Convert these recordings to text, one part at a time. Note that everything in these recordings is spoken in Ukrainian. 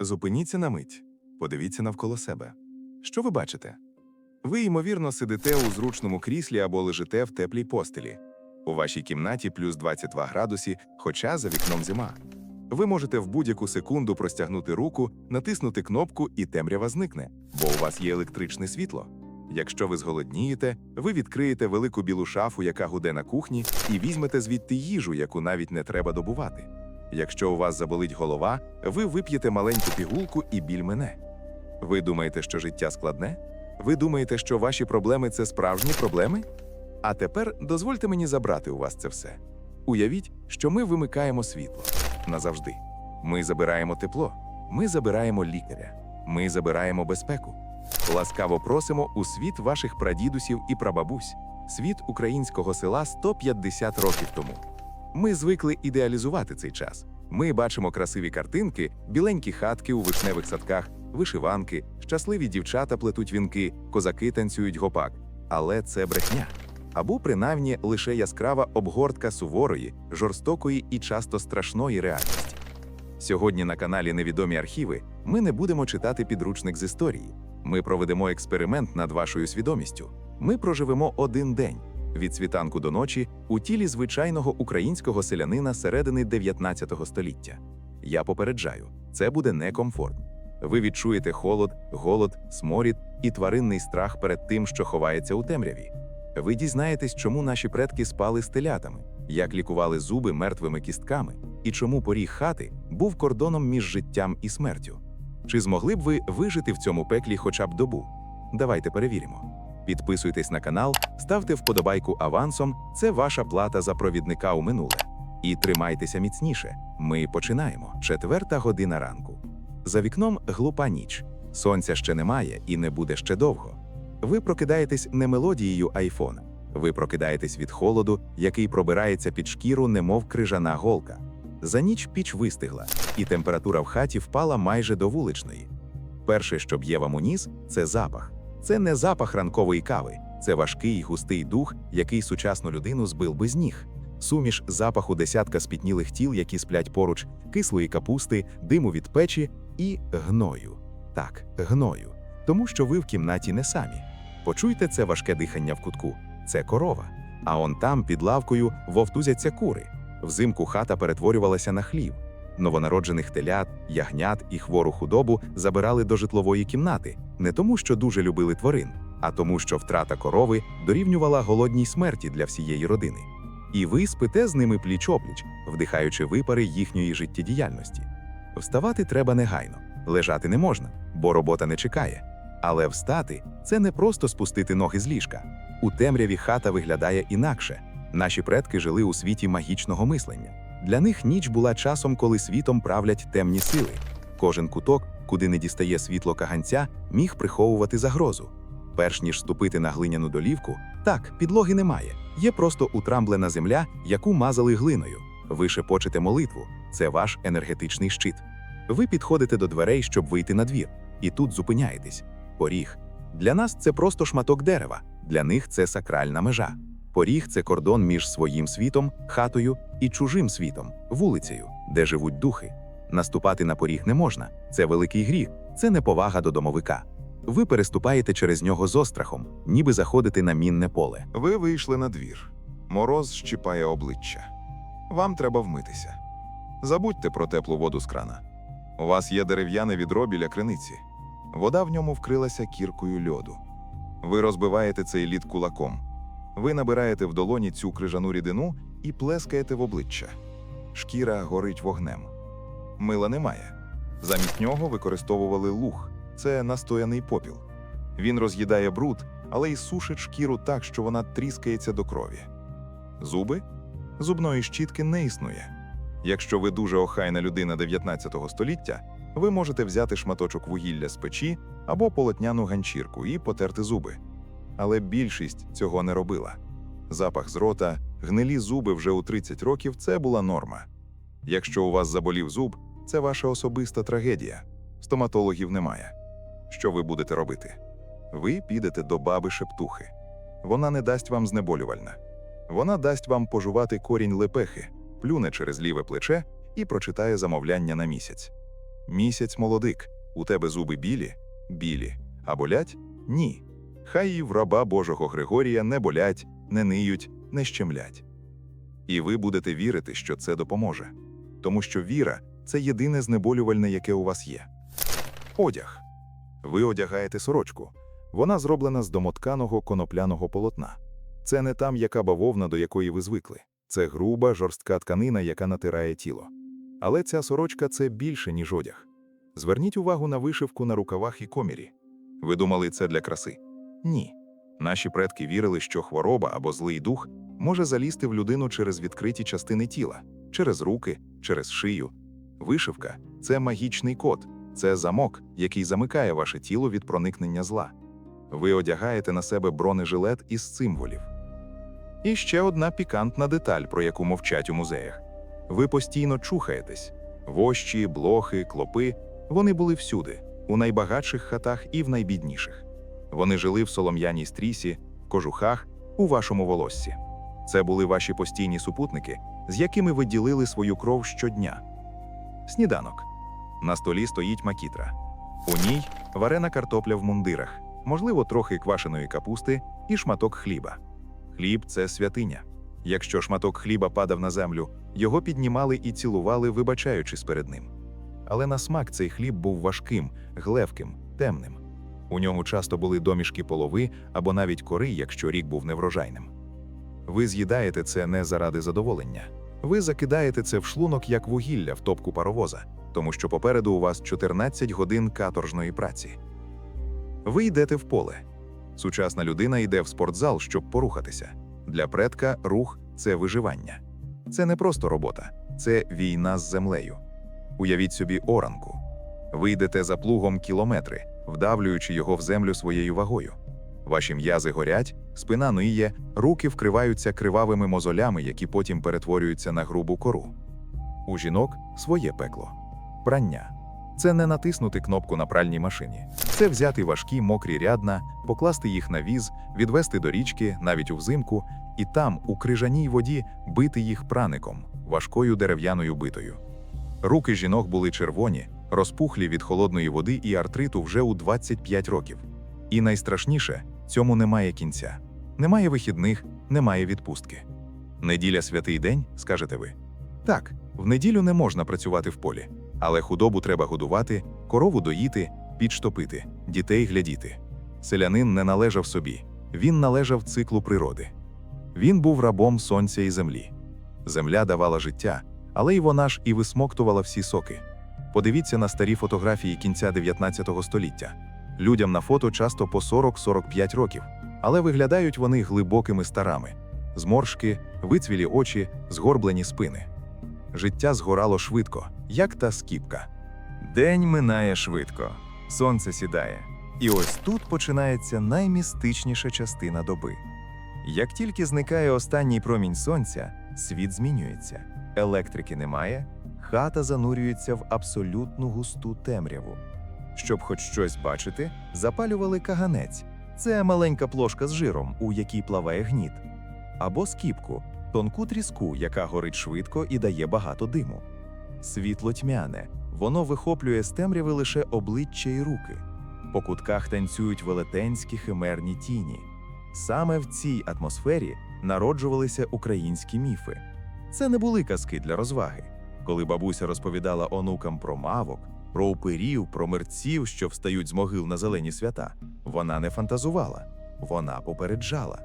Зупиніться на мить, подивіться навколо себе. Що ви бачите? Ви, ймовірно, сидите у зручному кріслі або лежите в теплій постелі. У вашій кімнаті плюс 22 градусі, хоча за вікном зима. Ви можете в будь-яку секунду простягнути руку, натиснути кнопку, і темрява зникне, бо у вас є електричне світло. Якщо ви зголоднієте, ви відкриєте велику білу шафу, яка гуде на кухні, і візьмете звідти їжу, яку навіть не треба добувати. Якщо у вас заболить голова, ви вип'єте маленьку пігулку і біль мине. Ви думаєте, що життя складне? Ви думаєте, що ваші проблеми це справжні проблеми? А тепер дозвольте мені забрати у вас це все. Уявіть, що ми вимикаємо світло назавжди. Ми забираємо тепло, ми забираємо лікаря, ми забираємо безпеку. Ласкаво просимо у світ ваших прадідусів і прабабусь, світ українського села 150 років тому. Ми звикли ідеалізувати цей час. Ми бачимо красиві картинки, біленькі хатки у вишневих садках, вишиванки, щасливі дівчата плетуть вінки, козаки танцюють гопак. Але це брехня. Або принаймні лише яскрава обгортка суворої, жорстокої і часто страшної реальності. Сьогодні на каналі Невідомі архіви ми не будемо читати підручник з історії. Ми проведемо експеримент над вашою свідомістю. Ми проживемо один день від світанку до ночі у тілі звичайного українського селянина середини 19 століття. Я попереджаю, це буде некомфортно. Ви відчуєте холод, голод, сморід і тваринний страх перед тим, що ховається у темряві. Ви дізнаєтесь, чому наші предки спали з як лікували зуби мертвими кістками, і чому поріг хати був кордоном між життям і смертю. Чи змогли б ви вижити в цьому пеклі хоча б добу? Давайте перевіримо. Підписуйтесь на канал, ставте вподобайку авансом, це ваша плата за провідника у минуле. І тримайтеся міцніше. Ми починаємо. Четверта година ранку. За вікном глупа ніч. Сонця ще немає і не буде ще довго. Ви прокидаєтесь не мелодією айфона. Ви прокидаєтесь від холоду, який пробирається під шкіру, немов крижана голка. За ніч піч вистигла, і температура в хаті впала майже до вуличної. Перше, що б'є вам у ніс, це запах. Це не запах ранкової кави, це важкий густий дух, який сучасну людину збив би з ніг. Суміш запаху десятка спітнілих тіл, які сплять поруч, кислої капусти, диму від печі і гною. Так, гною. Тому що ви в кімнаті не самі. Почуйте це важке дихання в кутку. Це корова. А он там, під лавкою, вовтузяться кури. Взимку хата перетворювалася на хлів. Новонароджених телят, ягнят і хвору худобу забирали до житлової кімнати не тому, що дуже любили тварин, а тому, що втрата корови дорівнювала голодній смерті для всієї родини. І ви спите з ними пліч-опліч, вдихаючи випари їхньої життєдіяльності. Вставати треба негайно, лежати не можна, бо робота не чекає. Але встати це не просто спустити ноги з ліжка. У темряві хата виглядає інакше. Наші предки жили у світі магічного мислення. Для них ніч була часом, коли світом правлять темні сили. Кожен куток, куди не дістає світло каганця, міг приховувати загрозу. Перш ніж ступити на глиняну долівку, так, підлоги немає. Є просто утрамблена земля, яку мазали глиною. Ви шепочете молитву, це ваш енергетичний щит. Ви підходите до дверей, щоб вийти на двір, і тут зупиняєтесь. Поріг. Для нас це просто шматок дерева, для них це сакральна межа. Поріг це кордон між своїм світом, хатою і чужим світом, вулицею, де живуть духи. Наступати на поріг не можна, це великий гріх, це неповага до домовика. Ви переступаєте через нього з острахом, ніби заходите на мінне поле. Ви вийшли на двір. Мороз щіпає обличчя. Вам треба вмитися. Забудьте про теплу воду з крана. У вас є дерев'яне відро біля криниці. Вода в ньому вкрилася кіркою льоду. Ви розбиваєте цей лід кулаком. Ви набираєте в долоні цю крижану рідину і плескаєте в обличчя. Шкіра горить вогнем. Мила немає. Замість нього використовували луг це настояний попіл. Він роз'їдає бруд, але й сушить шкіру так, що вона тріскається до крові. Зуби зубної щітки не існує. Якщо ви дуже охайна людина 19 століття, ви можете взяти шматочок вугілля з печі або полотняну ганчірку і потерти зуби. Але більшість цього не робила. Запах з рота, гнилі зуби вже у 30 років це була норма. Якщо у вас заболів зуб, це ваша особиста трагедія. Стоматологів немає. Що ви будете робити? Ви підете до баби шептухи. Вона не дасть вам знеболювальне. Вона дасть вам пожувати корінь лепехи, плюне через ліве плече і прочитає замовляння на місяць. Місяць молодик. У тебе зуби білі? Білі. А болять? Ні. Хай і в раба Божого Григорія не болять, не ниють, не щемлять. І ви будете вірити, що це допоможе. Тому що віра це єдине знеболювальне, яке у вас є. Одяг. Ви одягаєте сорочку. Вона зроблена з домотканого конопляного полотна. Це не там яка бавовна, до якої ви звикли. Це груба, жорстка тканина, яка натирає тіло. Але ця сорочка це більше, ніж одяг. Зверніть увагу на вишивку на рукавах і комірі. Ви думали, це для краси? Ні. Наші предки вірили, що хвороба або злий дух може залізти в людину через відкриті частини тіла, через руки, через шию. Вишивка це магічний код, це замок, який замикає ваше тіло від проникнення зла. Ви одягаєте на себе бронежилет із символів. І ще одна пікантна деталь, про яку мовчать у музеях. Ви постійно чухаєтесь. Вощі, блохи, клопи вони були всюди, у найбагатших хатах і в найбідніших. Вони жили в солом'яній стрісі, кожухах, у вашому волоссі. Це були ваші постійні супутники, з якими ви ділили свою кров щодня. Сніданок. На столі стоїть макітра. У ній варена картопля в мундирах, можливо, трохи квашеної капусти і шматок хліба. Хліб це святиня. Якщо шматок хліба падав на землю, його піднімали і цілували, вибачаючись перед ним. Але на смак цей хліб був важким, глевким, темним. У ньому часто були домішки полови або навіть кори, якщо рік був неврожайним. Ви з'їдаєте це не заради задоволення. Ви закидаєте це в шлунок як вугілля в топку паровоза, тому що попереду у вас 14 годин каторжної праці. Ви йдете в поле. Сучасна людина йде в спортзал, щоб порухатися. Для предка рух це виживання. Це не просто робота, це війна з землею. Уявіть собі оранку. Ви йдете за плугом кілометри, вдавлюючи його в землю своєю вагою. Ваші м'язи горять, спина ниє, руки вкриваються кривавими мозолями, які потім перетворюються на грубу кору. У жінок своє пекло. Прання. Це не натиснути кнопку на пральній машині. Це взяти важкі мокрі рядна, покласти їх на віз, відвести до річки, навіть у взимку, і там, у крижаній воді, бити їх праником, важкою дерев'яною битою. Руки жінок були червоні, розпухлі від холодної води і артриту вже у 25 років. І найстрашніше цьому немає кінця. Немає вихідних, немає відпустки. Неділя святий день, скажете ви. Так, в неділю не можна працювати в полі, але худобу треба годувати, корову доїти, підштопити, дітей глядіти. Селянин не належав собі, він належав циклу природи. Він був рабом сонця і землі. Земля давала життя, але й вона ж і висмоктувала всі соки. Подивіться на старі фотографії кінця 19 століття. Людям на фото часто по 40-45 років, але виглядають вони глибокими старами: зморшки, вицвілі очі, згорблені спини. Життя згорало швидко, як та скіпка. День минає швидко, сонце сідає. І ось тут починається наймістичніша частина доби. Як тільки зникає останній промінь сонця, світ змінюється. Електрики немає, хата занурюється в абсолютну густу темряву. Щоб хоч щось бачити, запалювали каганець це маленька плошка з жиром, у якій плаває гніт, або скіпку, тонку тріску, яка горить швидко і дає багато диму. Світло тьмяне, воно вихоплює з темряви лише обличчя і руки. По кутках танцюють велетенські химерні тіні. Саме в цій атмосфері народжувалися українські міфи. Це не були казки для розваги. Коли бабуся розповідала онукам про мавок, про упирів, про мерців, що встають з могил на зелені свята, вона не фантазувала, вона попереджала.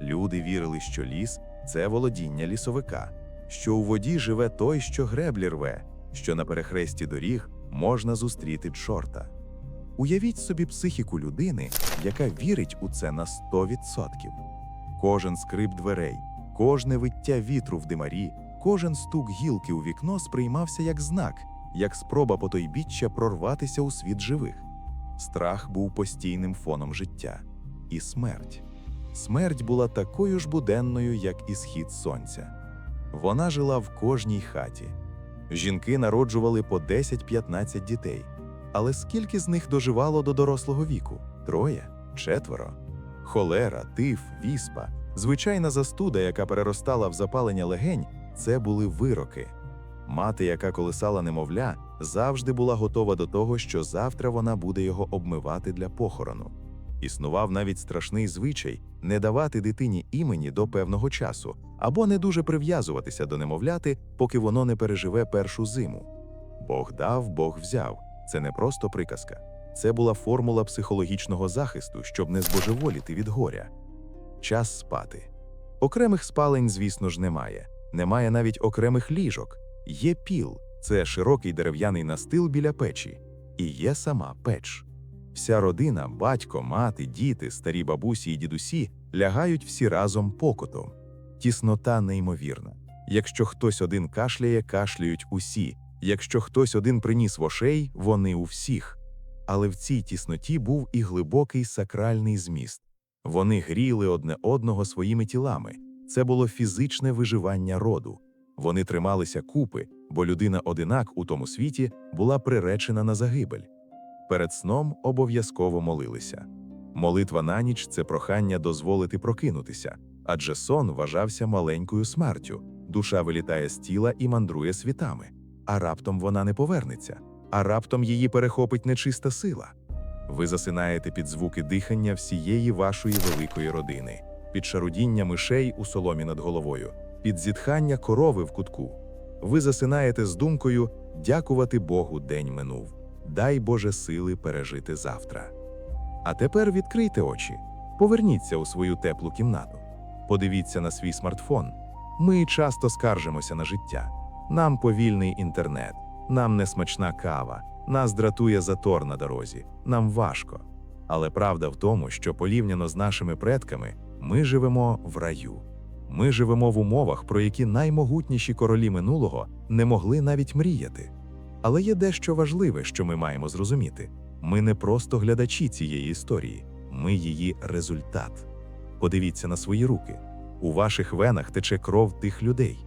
Люди вірили, що ліс це володіння лісовика, що у воді живе той, що греблі рве, що на перехресті доріг можна зустріти чорта. Уявіть собі психіку людини, яка вірить у це на 100%. Кожен скрип дверей, кожне виття вітру в димарі, кожен стук гілки у вікно сприймався як знак, як спроба потойбіччя прорватися у світ живих. Страх був постійним фоном життя. І смерть. Смерть була такою ж буденною, як і схід сонця. Вона жила в кожній хаті. Жінки народжували по 10-15 дітей. Але скільки з них доживало до дорослого віку? Троє, четверо. Холера, тиф, віспа, звичайна застуда, яка переростала в запалення легень, це були вироки. Мати, яка колисала немовля, завжди була готова до того, що завтра вона буде його обмивати для похорону. Існував навіть страшний звичай не давати дитині імені до певного часу або не дуже прив'язуватися до немовляти, поки воно не переживе першу зиму. Бог дав, Бог взяв. Це не просто приказка. Це була формула психологічного захисту, щоб не збожеволіти від горя. Час спати. Окремих спалень, звісно ж, немає. Немає навіть окремих ліжок. Є піл це широкий дерев'яний настил біля печі, і є сама печ. Вся родина, батько, мати, діти, старі бабусі і дідусі лягають всі разом покотом. Тіснота неймовірна. Якщо хтось один кашляє, кашляють усі. Якщо хтось один приніс вошей, вони у всіх. Але в цій тісноті був і глибокий сакральний зміст. Вони гріли одне одного своїми тілами. Це було фізичне виживання роду. Вони трималися купи, бо людина одинак у тому світі була приречена на загибель. Перед сном обов'язково молилися. Молитва на ніч це прохання дозволити прокинутися, адже сон вважався маленькою смертю. Душа вилітає з тіла і мандрує світами, а раптом вона не повернеться, а раптом її перехопить нечиста сила. Ви засинаєте під звуки дихання всієї вашої великої родини, під шарудіння мишей у соломі над головою, під зітхання корови в кутку. Ви засинаєте з думкою дякувати Богу день минув. Дай Боже сили пережити завтра. А тепер відкрийте очі, поверніться у свою теплу кімнату, подивіться на свій смартфон. Ми часто скаржимося на життя. Нам повільний інтернет, нам несмачна кава, нас дратує затор на дорозі, нам важко. Але правда в тому, що порівняно з нашими предками, ми живемо в раю. Ми живемо в умовах, про які наймогутніші королі минулого не могли навіть мріяти. Але є дещо важливе, що ми маємо зрозуміти: ми не просто глядачі цієї історії, ми її результат. Подивіться на свої руки. У ваших венах тече кров тих людей,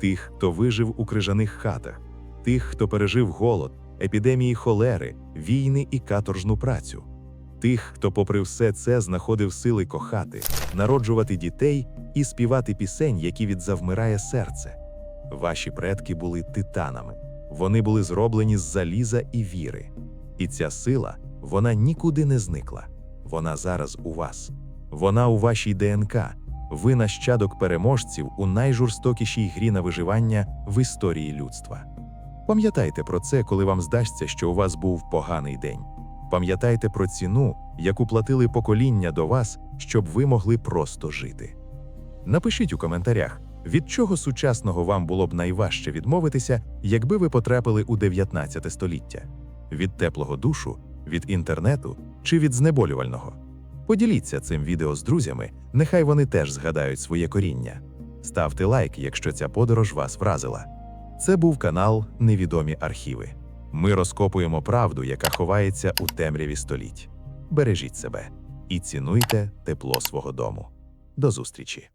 тих, хто вижив у крижаних хатах, тих, хто пережив голод, епідемії холери, війни і каторжну працю, тих, хто, попри все це, знаходив сили кохати, народжувати дітей і співати пісень, які від завмирає серце. Ваші предки були титанами. Вони були зроблені з заліза і віри. І ця сила, вона нікуди не зникла. Вона зараз у вас. Вона у вашій ДНК. Ви нащадок переможців у найжорстокішій грі на виживання в історії людства. Пам'ятайте про це, коли вам здасться, що у вас був поганий день. Пам'ятайте про ціну, яку платили покоління до вас, щоб ви могли просто жити. Напишіть у коментарях, від чого сучасного вам було б найважче відмовитися, якби ви потрапили у 19 століття: від теплого душу, від інтернету чи від знеболювального. Поділіться цим відео з друзями, нехай вони теж згадають своє коріння. Ставте лайк, якщо ця подорож вас вразила. Це був канал Невідомі архіви. Ми розкопуємо правду, яка ховається у темряві століть. Бережіть себе і цінуйте тепло свого дому. До зустрічі!